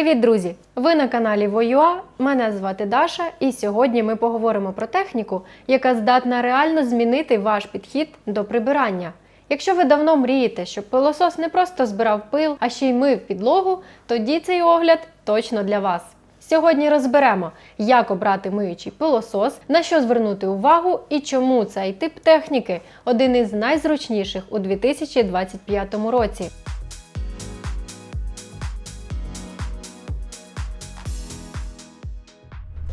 Привіт, друзі! Ви на каналі Воюа. Мене звати Даша, і сьогодні ми поговоримо про техніку, яка здатна реально змінити ваш підхід до прибирання. Якщо ви давно мрієте, щоб пилосос не просто збирав пил, а ще й мив підлогу, тоді цей огляд точно для вас. Сьогодні розберемо, як обрати миючий пилосос, на що звернути увагу і чому цей тип техніки один із найзручніших у 2025 році.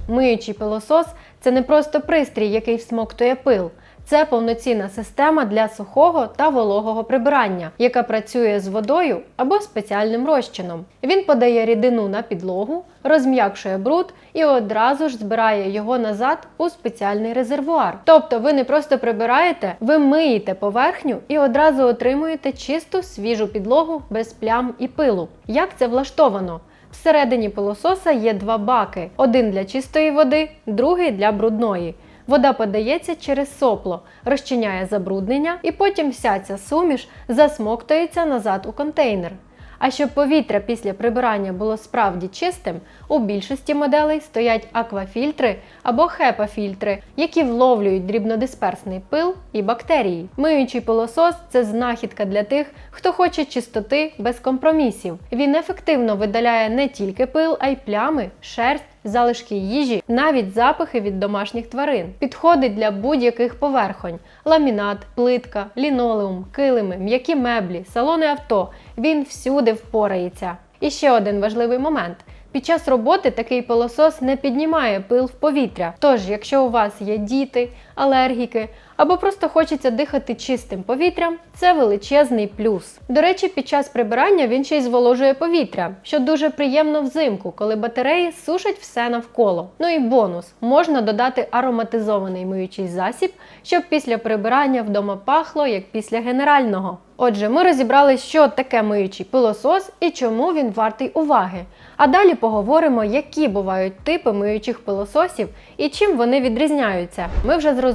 Миючий пилосос це не просто пристрій, який всмоктує пил. Це повноцінна система для сухого та вологого прибирання, яка працює з водою або спеціальним розчином. Він подає рідину на підлогу, розм'якшує бруд і одразу ж збирає його назад у спеціальний резервуар. Тобто ви не просто прибираєте, ви миєте поверхню і одразу отримуєте чисту свіжу підлогу без плям і пилу. Як це влаштовано? Всередині пилососа є два баки: один для чистої води, другий для брудної. Вода подається через сопло, розчиняє забруднення, і потім вся ця суміш засмоктується назад у контейнер. А щоб повітря після прибирання було справді чистим, у більшості моделей стоять аквафільтри або хепа-фільтри, які вловлюють дрібнодисперсний пил і бактерії. Миючий пилосос це знахідка для тих, хто хоче чистоти без компромісів. Він ефективно видаляє не тільки пил, а й плями, шерсть. Залишки їжі, навіть запахи від домашніх тварин. Підходить для будь-яких поверхонь: ламінат, плитка, лінолеум, килими, м'які меблі, салони авто. Він всюди впорається. І ще один важливий момент. Під час роботи такий пилосос не піднімає пил в повітря. Тож, якщо у вас є діти, алергіки або просто хочеться дихати чистим повітрям, це величезний плюс. До речі, під час прибирання він ще й зволожує повітря, що дуже приємно взимку, коли батареї сушать все навколо. Ну і бонус: можна додати ароматизований миючий засіб, щоб після прибирання вдома пахло як після генерального. Отже, ми розібрали, що таке миючий пилосос і чому він вартий уваги. А далі поговоримо, які бувають типи миючих пилососів і чим вони відрізняються. Ми вже зрозуміли,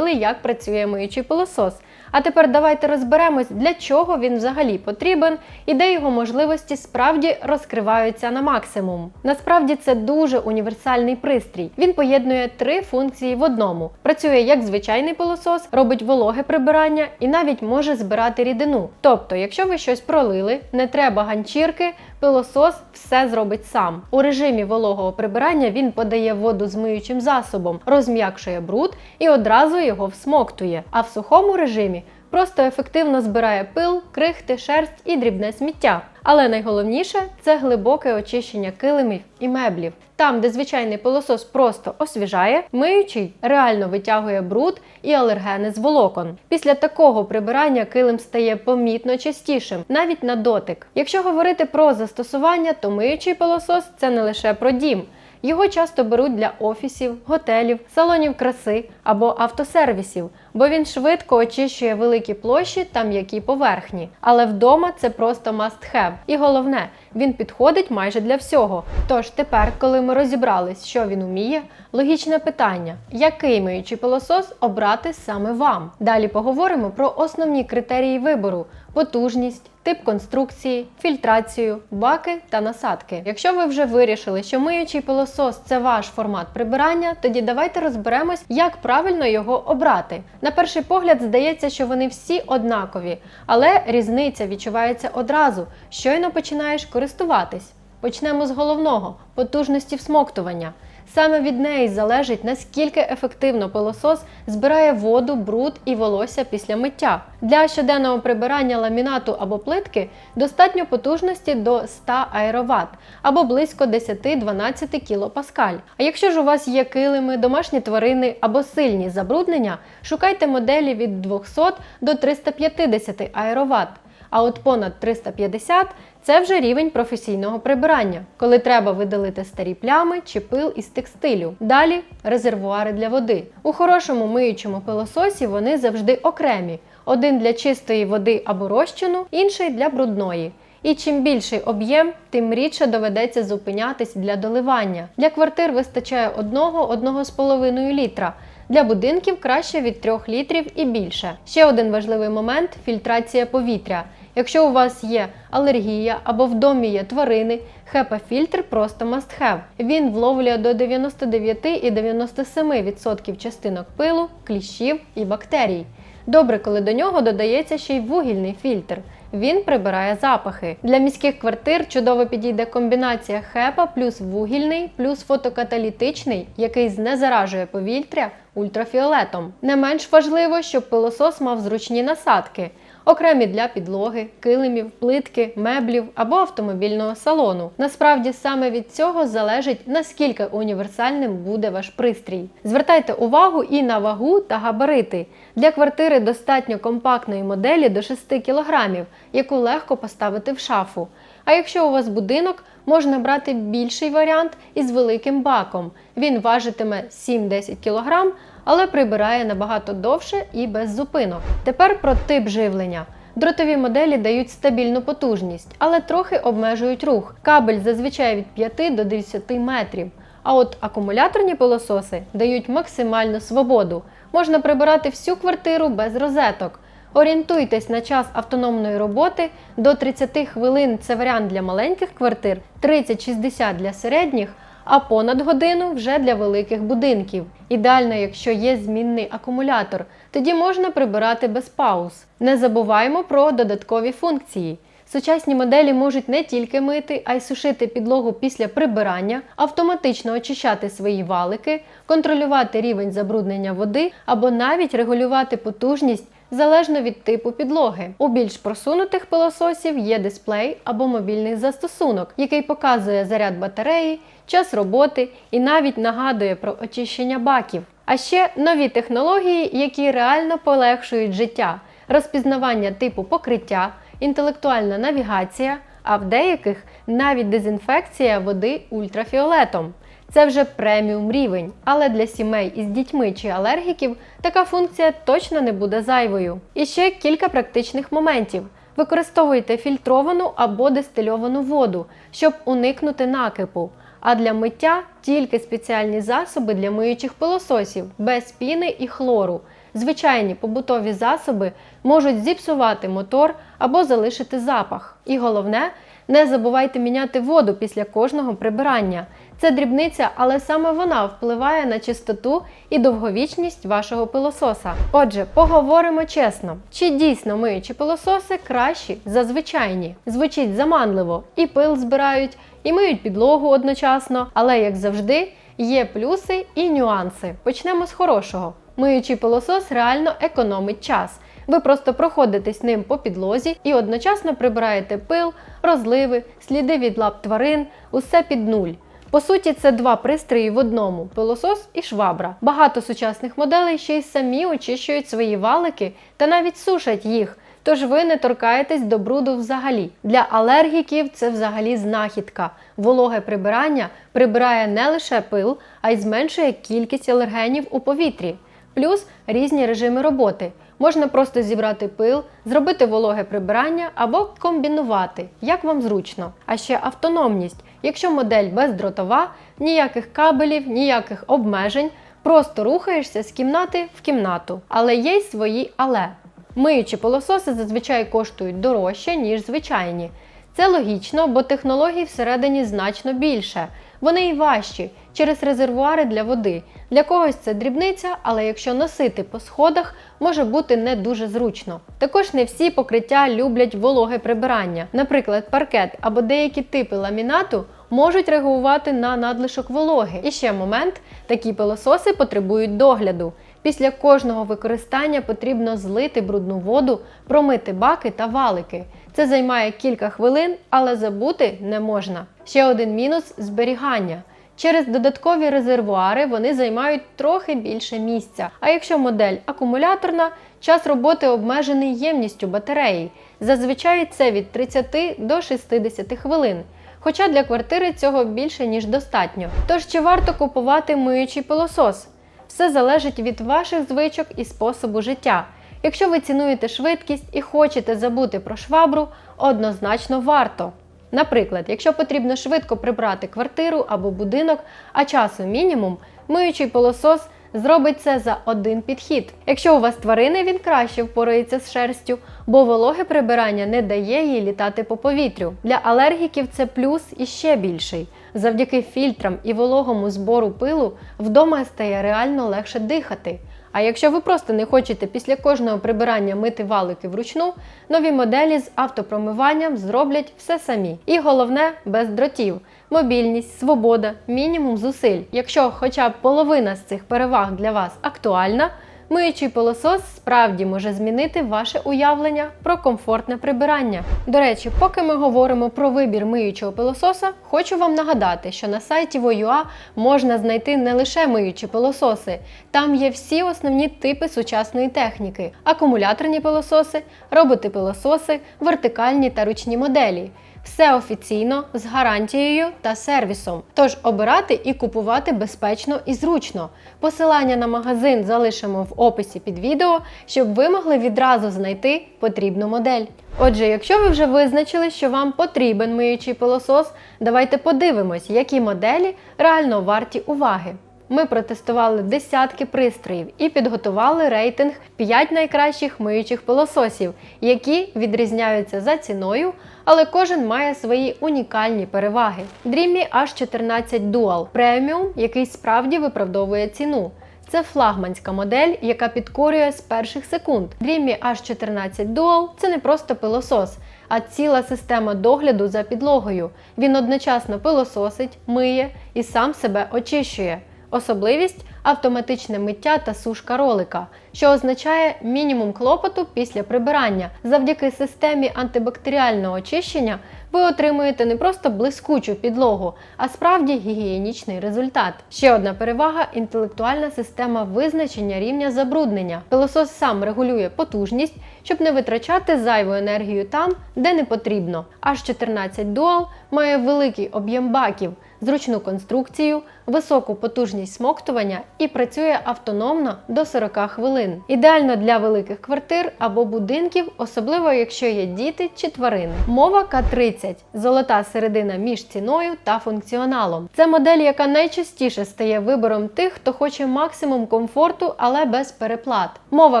як працює миючий пилосос. А тепер давайте розберемось, для чого він взагалі потрібен і де його можливості справді розкриваються на максимум. Насправді це дуже універсальний пристрій. Він поєднує три функції в одному: працює як звичайний пилосос, робить вологе прибирання і навіть може збирати рідину. Тобто, якщо ви щось пролили, не треба ганчірки, пилосос все зробить сам. У режимі вологого прибирання він подає воду з миючим засобом, розм'якшує бруд і одразу його всмоктує. А в сухому режимі просто ефективно збирає пил, крихти, шерсть і дрібне сміття. Але найголовніше це глибоке очищення килимів і меблів. Там, де звичайний пилосос просто освіжає, миючий реально витягує бруд і алергени з волокон. Після такого прибирання килим стає помітно чистішим, навіть на дотик. Якщо говорити про застосування, то миючий пилосос це не лише про дім. Його часто беруть для офісів, готелів, салонів краси або автосервісів, бо він швидко очищує великі площі та м'які поверхні. Але вдома це просто must have. І головне, він підходить майже для всього. Тож тепер, коли ми розібрались, що він уміє, логічне питання: який миючий пилосос обрати саме вам? Далі поговоримо про основні критерії вибору: потужність. Тип конструкції, фільтрацію, баки та насадки. Якщо ви вже вирішили, що миючий пилосос це ваш формат прибирання, тоді давайте розберемось, як правильно його обрати. На перший погляд здається, що вони всі однакові, але різниця відчувається одразу, щойно починаєш користуватись. Почнемо з головного потужності всмоктування. Саме від неї залежить наскільки ефективно пилосос збирає воду, бруд і волосся після миття. Для щоденного прибирання ламінату або плитки достатньо потужності до 100 аероват або близько 10-12 кПа. А якщо ж у вас є килими, домашні тварини або сильні забруднення, шукайте моделі від 200 до 350 аероват. А от понад 350 це вже рівень професійного прибирання, коли треба видалити старі плями чи пил із текстилю. Далі резервуари для води. У хорошому миючому пилососі вони завжди окремі: один для чистої води або розчину, інший для брудної. І чим більший об'єм, тим рідше доведеться зупинятись для доливання. Для квартир вистачає 1-1,5 літра. Для будинків краще від 3 літрів і більше. Ще один важливий момент фільтрація повітря. Якщо у вас є алергія або в домі є тварини, HEPA-фільтр просто must have. Він вловлює до 99 і 97% частинок пилу, кліщів і бактерій. Добре, коли до нього додається ще й вугільний фільтр. Він прибирає запахи. Для міських квартир чудово підійде комбінація хепа плюс вугільний, плюс фотокаталітичний, який знезаражує повітря ультрафіолетом. Не менш важливо, щоб пилосос мав зручні насадки, окремі для підлоги, килимів, плитки, меблів або автомобільного салону. Насправді саме від цього залежить наскільки універсальним буде ваш пристрій. Звертайте увагу і на вагу та габарити. Для квартири достатньо компактної моделі до 6 кг, яку легко поставити в шафу. А якщо у вас будинок, можна брати більший варіант із великим баком. Він важитиме 7-10 кг, але прибирає набагато довше і без зупинок. Тепер про тип живлення. Дротові моделі дають стабільну потужність, але трохи обмежують рух. Кабель зазвичай від 5 до 10 метрів. А от акумуляторні пилососи дають максимальну свободу. Можна прибирати всю квартиру без розеток. Орієнтуйтесь на час автономної роботи до 30 хвилин це варіант для маленьких квартир, 30-60 для середніх, а понад годину вже для великих будинків. Ідеально, якщо є змінний акумулятор, тоді можна прибирати без пауз. Не забуваємо про додаткові функції. Сучасні моделі можуть не тільки мити, а й сушити підлогу після прибирання, автоматично очищати свої валики, контролювати рівень забруднення води або навіть регулювати потужність залежно від типу підлоги. У більш просунутих пилососів є дисплей або мобільний застосунок, який показує заряд батареї, час роботи і навіть нагадує про очищення баків. А ще нові технології, які реально полегшують життя, розпізнавання типу покриття, інтелектуальна навігація, а в деяких навіть дезінфекція води ультрафіолетом. Це вже преміум рівень, але для сімей із дітьми чи алергіків така функція точно не буде зайвою. І ще кілька практичних моментів. Використовуйте фільтровану або дистильовану воду, щоб уникнути накипу. А для миття тільки спеціальні засоби для миючих пилососів без піни і хлору. Звичайні побутові засоби можуть зіпсувати мотор або залишити запах. І головне, не забувайте міняти воду після кожного прибирання. Це дрібниця, але саме вона впливає на чистоту і довговічність вашого пилососа. Отже, поговоримо чесно, чи дійсно миючі пилососи кращі за звичайні? Звучить заманливо, і пил збирають, і миють підлогу одночасно, але як завжди, є плюси і нюанси. Почнемо з хорошого. Миючий пилосос реально економить час. Ви просто проходитесь ним по підлозі і одночасно прибираєте пил, розливи, сліди від лап тварин, усе під нуль. По суті, це два пристрої в одному пилосос і швабра. Багато сучасних моделей ще й самі очищують свої валики та навіть сушать їх. Тож ви не торкаєтесь до бруду взагалі. Для алергіків це взагалі знахідка. Вологе прибирання прибирає не лише пил, а й зменшує кількість алергенів у повітрі. Плюс різні режими роботи. Можна просто зібрати пил, зробити вологе прибирання або комбінувати, як вам зручно. А ще автономність. Якщо модель бездротова, ніяких кабелів, ніяких обмежень, просто рухаєшся з кімнати в кімнату. Але є й свої але. Миючі пилососи зазвичай коштують дорожче, ніж звичайні. Це логічно, бо технологій всередині значно більше. Вони й важчі через резервуари для води. Для когось це дрібниця, але якщо носити по сходах, може бути не дуже зручно. Також не всі покриття люблять вологе прибирання. Наприклад, паркет або деякі типи ламінату можуть реагувати на надлишок вологи. І ще момент: такі пилососи потребують догляду. Після кожного використання потрібно злити брудну воду, промити баки та валики. Це займає кілька хвилин, але забути не можна. Ще один мінус зберігання. Через додаткові резервуари вони займають трохи більше місця. А якщо модель акумуляторна, час роботи обмежений ємністю батареї. Зазвичай це від 30 до 60 хвилин. Хоча для квартири цього більше ніж достатньо. Тож чи варто купувати миючий пилосос? Все залежить від ваших звичок і способу життя. Якщо ви цінуєте швидкість і хочете забути про швабру, однозначно варто. Наприклад, якщо потрібно швидко прибрати квартиру або будинок, а часу мінімум, миючий пилосос зробить це за один підхід. Якщо у вас тварини, він краще впорається з шерстю, бо вологе прибирання не дає їй літати по повітрю. Для алергіків це плюс і ще більший. Завдяки фільтрам і вологому збору пилу вдома стає реально легше дихати. А якщо ви просто не хочете після кожного прибирання мити валики вручну, нові моделі з автопромиванням зроблять все самі. І головне без дротів. Мобільність, свобода, мінімум зусиль. Якщо хоча б половина з цих переваг для вас актуальна, миючий пилосос справді може змінити ваше уявлення про комфортне прибирання. До речі, поки ми говоримо про вибір миючого пилососа, хочу вам нагадати, що на сайті Voyua можна знайти не лише миючі пилососи, там є всі основні типи сучасної техніки: акумуляторні пилососи, роботи-пилососи, вертикальні та ручні моделі. Все офіційно з гарантією та сервісом. Тож обирати і купувати безпечно і зручно. Посилання на магазин залишимо в описі під відео, щоб ви могли відразу знайти потрібну модель. Отже, якщо ви вже визначили, що вам потрібен миючий пилосос, давайте подивимось, які моделі реально варті уваги. Ми протестували десятки пристроїв і підготували рейтинг 5 найкращих миючих пилососів, які відрізняються за ціною, але кожен має свої унікальні переваги. Dreamy H14 Dual Premium, який справді виправдовує ціну. Це флагманська модель, яка підкорює з перших секунд. Dreamy H14 Dual – це не просто пилосос, а ціла система догляду за підлогою. Він одночасно пилососить, миє і сам себе очищує. Особливість автоматичне миття та сушка ролика, що означає мінімум клопоту після прибирання. Завдяки системі антибактеріального очищення ви отримуєте не просто блискучу підлогу, а справді гігієнічний результат. Ще одна перевага інтелектуальна система визначення рівня забруднення. Пилосос сам регулює потужність, щоб не витрачати зайву енергію там, де не потрібно. H14 Dual має великий об'єм баків зручну конструкцію, високу потужність смоктування і працює автономно до 40 хвилин. Ідеально для великих квартир або будинків, особливо якщо є діти чи тварини. Мова К30 золота середина між ціною та функціоналом. Це модель, яка найчастіше стає вибором тих, хто хоче максимум комфорту, але без переплат. Мова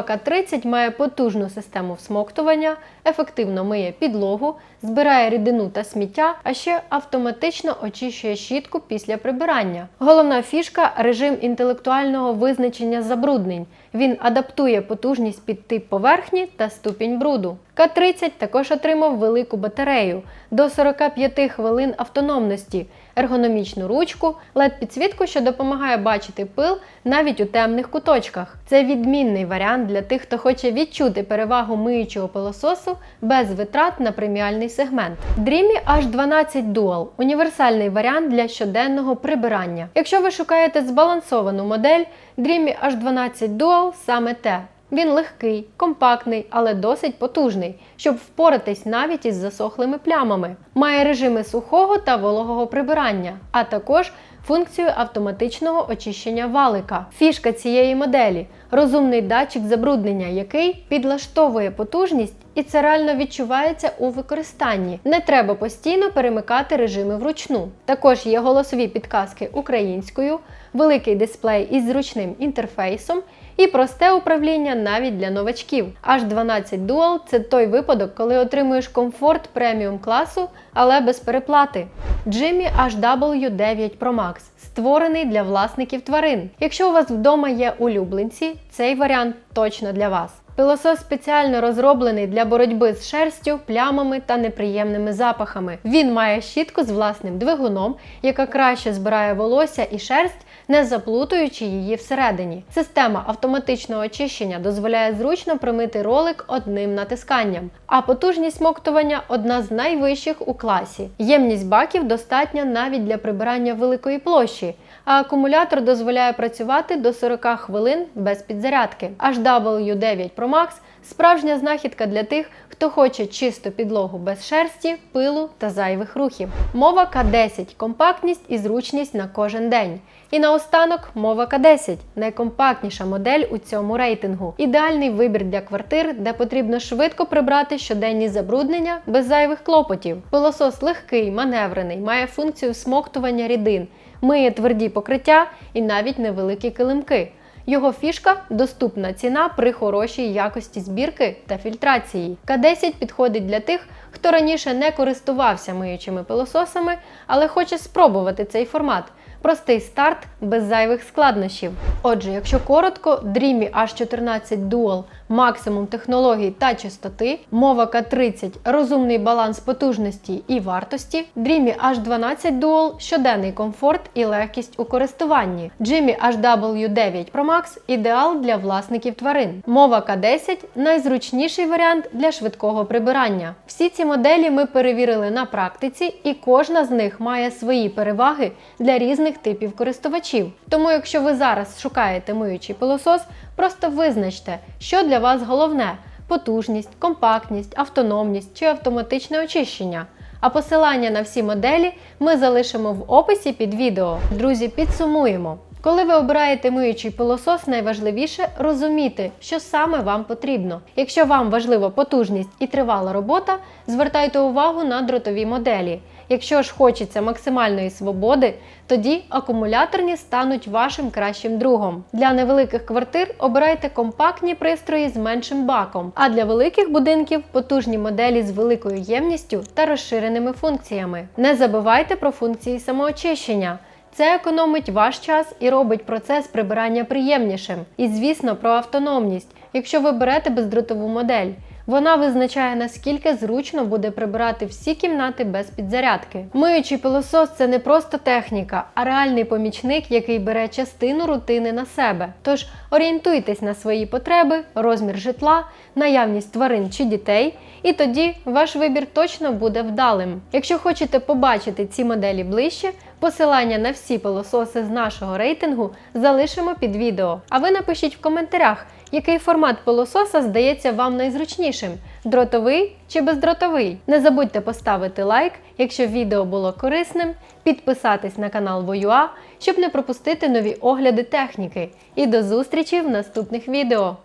К30 має потужну систему всмоктування, ефективно миє підлогу, збирає рідину та сміття, а ще автоматично очищує щітку після прибирання. Головна фішка режим інтелектуального визначення забруднень. Він адаптує потужність під тип поверхні та ступінь бруду. К-30 також отримав велику батарею до 45 хвилин автономності, ергономічну ручку, led підсвітку, що допомагає бачити пил навіть у темних куточках. Це відмінний варіант для тих, хто хоче відчути перевагу миючого пилососу без витрат на преміальний сегмент. Dreamy H12 Dual універсальний варіант для щоденного прибирання. Якщо ви шукаєте збалансовану модель, Dreamy H12 Dual саме те. Він легкий, компактний, але досить потужний, щоб впоратись навіть із засохлими плямами. Має режими сухого та вологого прибирання, а також функцію автоматичного очищення валика. Фішка цієї моделі розумний датчик забруднення, який підлаштовує потужність, і це реально відчувається у використанні. Не треба постійно перемикати режими вручну. Також є голосові підказки українською, великий дисплей із зручним інтерфейсом і просте управління навіть для новачків. H12 Dual – це той випадок, коли отримуєш комфорт преміум класу, але без переплати. Jimmy HW9 Pro Max створений для власників тварин. Якщо у вас вдома є улюбленці, цей варіант точно для вас. Пилосос спеціально розроблений для боротьби з шерстю, плямами та неприємними запахами. Він має щітку з власним двигуном, яка краще збирає волосся і шерсть, не заплутуючи її всередині. Система автоматичного очищення дозволяє зручно промити ролик одним натисканням, а потужність смоктування одна з найвищих у класі. Ємність баків достатня навіть для прибирання великої площі, а акумулятор дозволяє працювати до 40 хвилин без підзарядки. HW9 Pro Max справжня знахідка для тих, хто хоче чисту підлогу без шерсті, пилу та зайвих рухів. Мова К10 компактність і зручність на кожен день. І наостанок мова К10 найкомпактніша модель у цьому рейтингу. Ідеальний вибір для квартир, де потрібно швидко прибрати щоденні забруднення без зайвих клопотів. Пилосос легкий, маневрений, має функцію всмоктування рідин, миє тверді покриття і навіть невеликі килимки. Його фішка доступна ціна при хорошій якості збірки та фільтрації. К10 підходить для тих, хто раніше не користувався миючими пилососами, але хоче спробувати цей формат. Простий старт без зайвих складнощів. Отже, якщо коротко, Dreamy H14 Dual максимум технологій та чистоти, мова К30 розумний баланс потужності і вартості, Dreamy H12 Dual щоденний комфорт і легкість у користуванні, Jimmy HW9 Pro Max ідеал для власників тварин. Мова К10 найзручніший варіант для швидкого прибирання. Всі ці моделі ми перевірили на практиці, і кожна з них має свої переваги для різних типів користувачів. Тому, якщо ви зараз шукаєте миючий пилосос, просто визначте, що для вас головне: потужність, компактність, автономність чи автоматичне очищення. А посилання на всі моделі ми залишимо в описі під відео. Друзі, підсумуємо. Коли ви обираєте миючий пилосос, найважливіше розуміти, що саме вам потрібно. Якщо вам важлива потужність і тривала робота, звертайте увагу на дротові моделі. Якщо ж хочеться максимальної свободи, тоді акумуляторні стануть вашим кращим другом. Для невеликих квартир обирайте компактні пристрої з меншим баком, а для великих будинків потужні моделі з великою ємністю та розширеними функціями. Не забувайте про функції самоочищення. Це економить ваш час і робить процес прибирання приємнішим. І, звісно, про автономність. Якщо ви берете бездротову модель, вона визначає наскільки зручно буде прибирати всі кімнати без підзарядки. Миючий пилосос це не просто техніка, а реальний помічник, який бере частину рутини на себе. Тож орієнтуйтесь на свої потреби, розмір житла, наявність тварин чи дітей, і тоді ваш вибір точно буде вдалим. Якщо хочете побачити ці моделі ближче, посилання на всі пилососи з нашого рейтингу залишимо під відео. А ви напишіть в коментарях, який формат пилососа здається вам найзручнішим дротовий чи бездротовий. Не забудьте поставити лайк, якщо відео було корисним, підписатись на канал Воюа, щоб не пропустити нові огляди техніки. І до зустрічі в наступних відео!